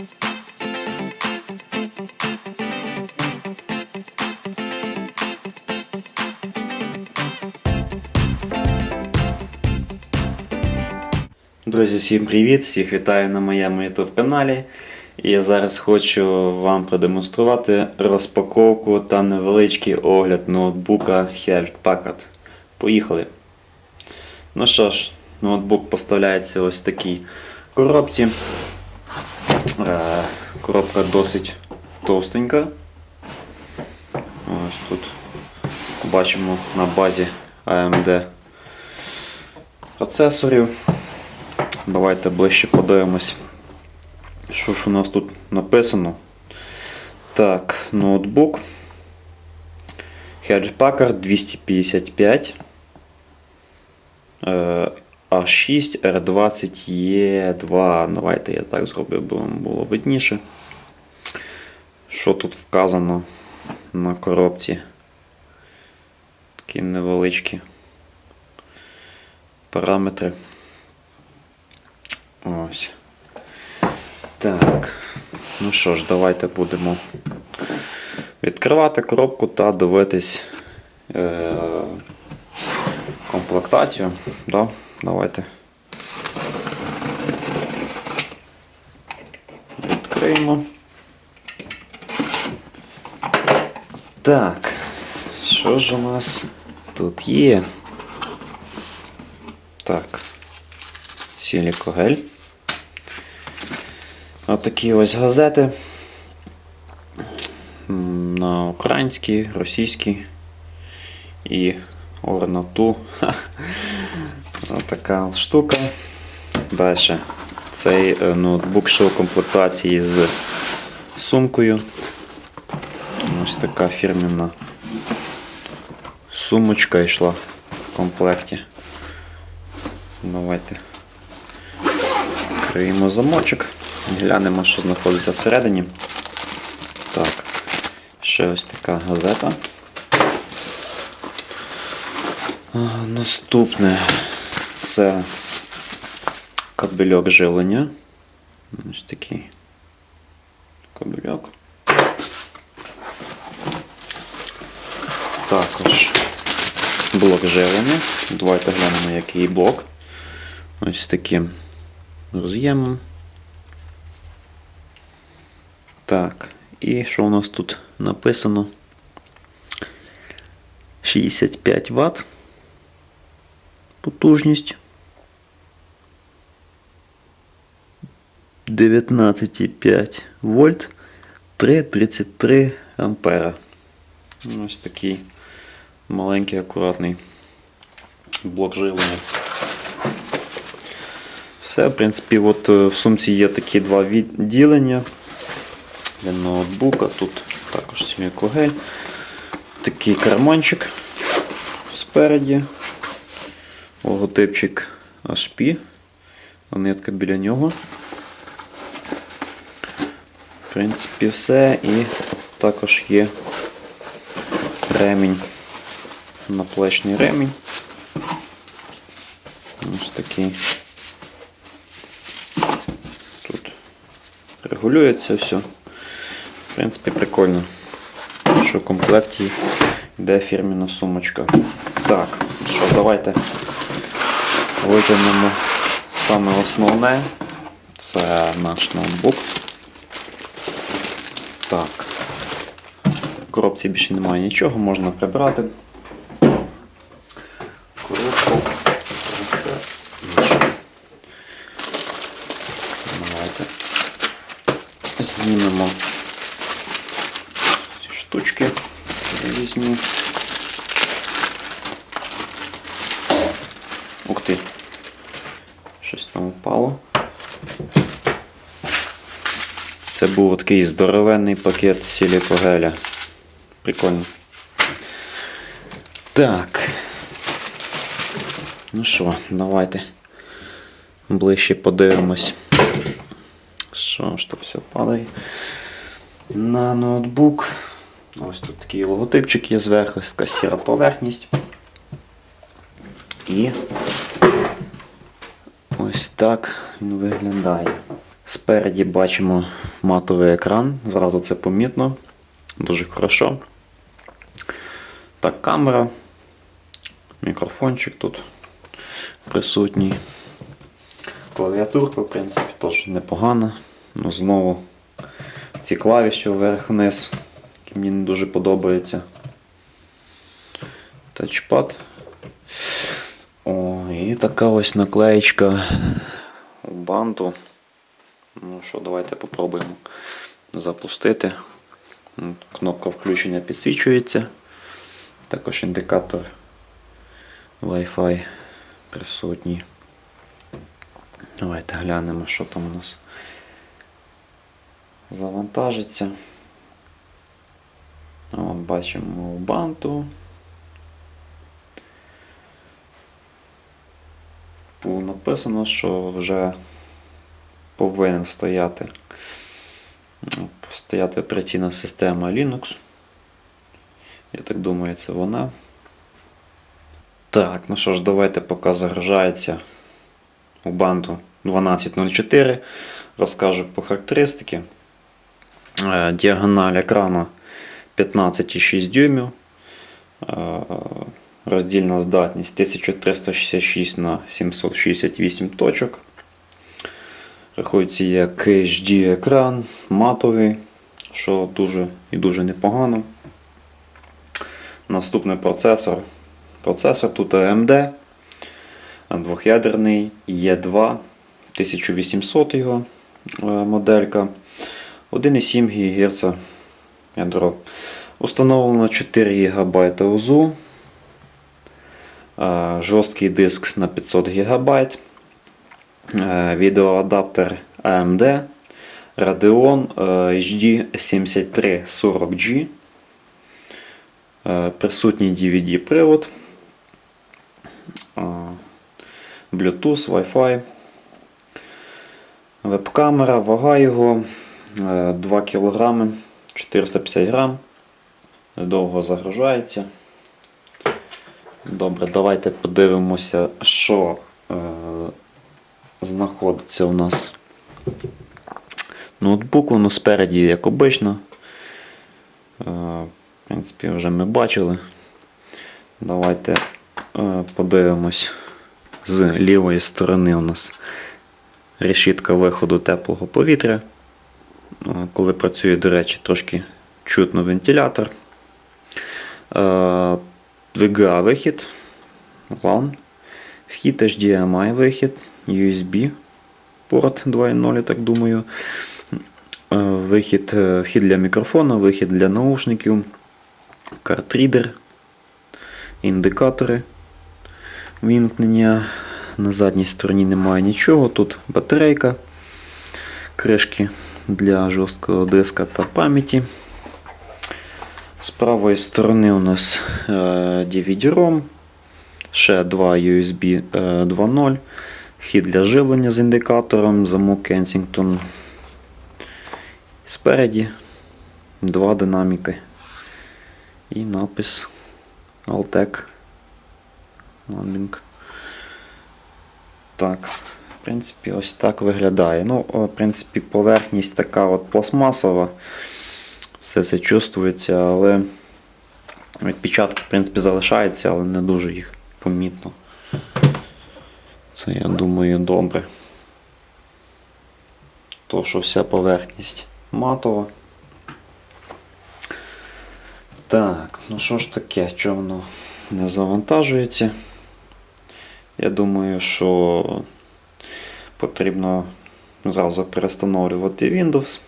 Друзі, всім привіт! Всіх вітаю на моєму YouTube каналі. І я зараз хочу вам продемонструвати розпаковку та невеличкий огляд ноутбука Hewlett Packard. Поїхали. Ну що ж, ноутбук поставляється ось в такій коробці. Е, Коробка досить товстенька. Ось тут бачимо на базі AMD процесорів. Давайте ближче подивимось, що ж у нас тут написано. Так, ноутбук. Hewlett Packard 255 е, A6 R20 E2. Давайте я так зроблю, бо вам було видніше. Що тут вказано на коробці? Такі невеличкі параметри. Ось. Так. Ну що ж, давайте будемо відкривати коробку та дивитись е- комплектацію. Да? Давайте. Відкриємо. Так. Що ж у нас тут є? Так. Сілікогель. Отакі ось газети. На українській, російській і орнату. Ха. Отака штука. Далі. Цей е, ноутбук йшов в комплектації з сумкою. Ось така фірмена сумочка йшла в комплекті. Давайте відкриємо замочок. Глянемо, що знаходиться всередині. Так, ще ось така газета. Наступне це кабельок жилення. Ось такий кабельок. Також блок живлення. Давайте глянемо, який блок. Ось таким роз'ємом. Так, і що у нас тут написано? 65 Вт. Потужність. 19,5 вольт 3,33 ампера. Ось такий маленький акуратний блок живлення. Все, в принципі, от е, в сумці є такі два відділення для ноутбука. Тут також сілікогель. Такий карманчик спереді. Логотипчик HP. Монетка біля нього. В принципі, все. І також є ремінь. Наплечний ремінь. Ось такий. Тут регулюється все. В принципі, прикольно, що в комплекті йде фірміна сумочка. Так, що, давайте витягнемо саме основне. Це наш ноутбук. Так. В коробці більше немає нічого, можна прибрати. Коробку. Це інше. Давайте знімемо ці штучки різні. Ух ти. Щось там впало. Це був такий здоровенний пакет сілікогеля. Прикольно. Так. Ну що, давайте ближче подивимось. Що ж тут все падає? На ноутбук. Ось тут такий логотипчик є зверху, така сіра поверхність. І ось так він виглядає. Спереді бачимо матовий екран, зразу це помітно. Дуже хорошо. Так, камера, мікрофончик тут присутній. Клавіатурка, в принципі, теж непогана. Ну, знову ці клавіші вверх-вниз, які мені не дуже подобаються. Тачпад. О, і така ось наклеєчка у банту. Ну що, давайте попробуємо запустити. Кнопка включення підсвічується. Також індикатор Wi-Fi присутній. Давайте глянемо, що там у нас завантажиться. От, бачимо у банту. Написано, що вже повинен стояти, стояти операційна система Linux. Я так думаю, це вона. Так, ну що ж, давайте поки загружається Ubuntu 12.04. Розкажу по характеристики. Е, Діагональ екрану 15,6 дюймів. Е, Роздільна здатність 1366 на 768 точок. Рахується як HD екран, матовий, що дуже і дуже непогано. Наступний процесор. Процесор тут AMD, двох'ядерний E2, 1800 його е, моделька. 1,7 ГГц ядро. Установлено 4 ГБ УЗУ. Е, Жорсткий диск на 500 ГБ. Е, Відеоадаптер AMD. Radeon е, HD 7340G. Е, Присутній DVD-привод. Bluetooth, Wi-Fi. Веб-камера, вага його е, 2 кг 450 грам. Довго загружається. Добре, давайте подивимося, що знаходиться у нас. Ноутбук, воно спереді, як обично. Е, в принципі, вже ми бачили. Давайте е, подивимось з лівої сторони у нас решітка виходу теплого повітря. Е, Коли працює, до речі, трошки чутно вентилятор. VGA вихід. Вхід HDMI вихід, USB порт 2.0, я так думаю. Е, Вихід, е, вхід для мікрофона, вихід для наушників, картрідер, індикатори вімкнення. На задній стороні немає нічого. Тут батарейка, кришки для жорсткого диска та пам'яті. З правої сторони у нас DVD-ROM, ще два USB е, 2.0, вхід для живлення з індикатором, замок Kensington. Спереді два динаміки і напис Altec Landing. Так, в принципі, ось так виглядає. Ну, в принципі, поверхність така от пластмасова. Все це чувствується, але відпечатки, в принципі, залишаються, але не дуже їх помітно. Це, я думаю, добре. То, що вся поверхність матова. Так, ну що ж таке, що воно не завантажується? Я думаю, що потрібно зразу перестановлювати Windows.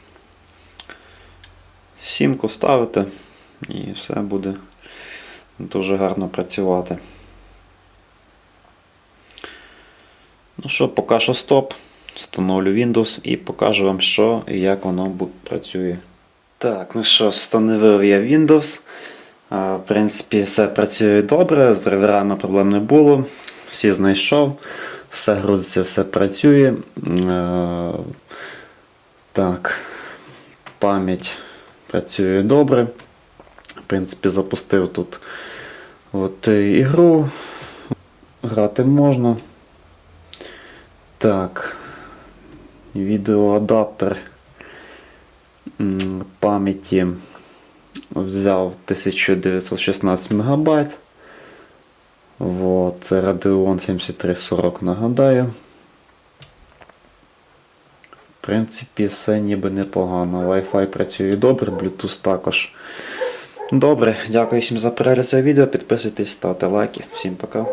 Сімку ставити і все буде дуже гарно працювати. Ну що, поки що стоп. Встановлю Windows і покажу вам, що і як воно працює. Так, ну що, встановив я Windows. В принципі, все працює добре, з драйверами проблем не було. Всі знайшов, все грузиться, все працює. Так, пам'ять працює добре. В принципі, запустив тут от е, ігру. Грати можна. Так. Відеоадаптер пам'яті взяв 1916 МБ. Вот, це Radeon 7340, нагадаю. В принципі, все ніби непогано. Wi-Fi працює добре, Bluetooth також. Добре, дякую всім за перегляд цього відео. Підписуйтесь, ставте лайки. Всім пока.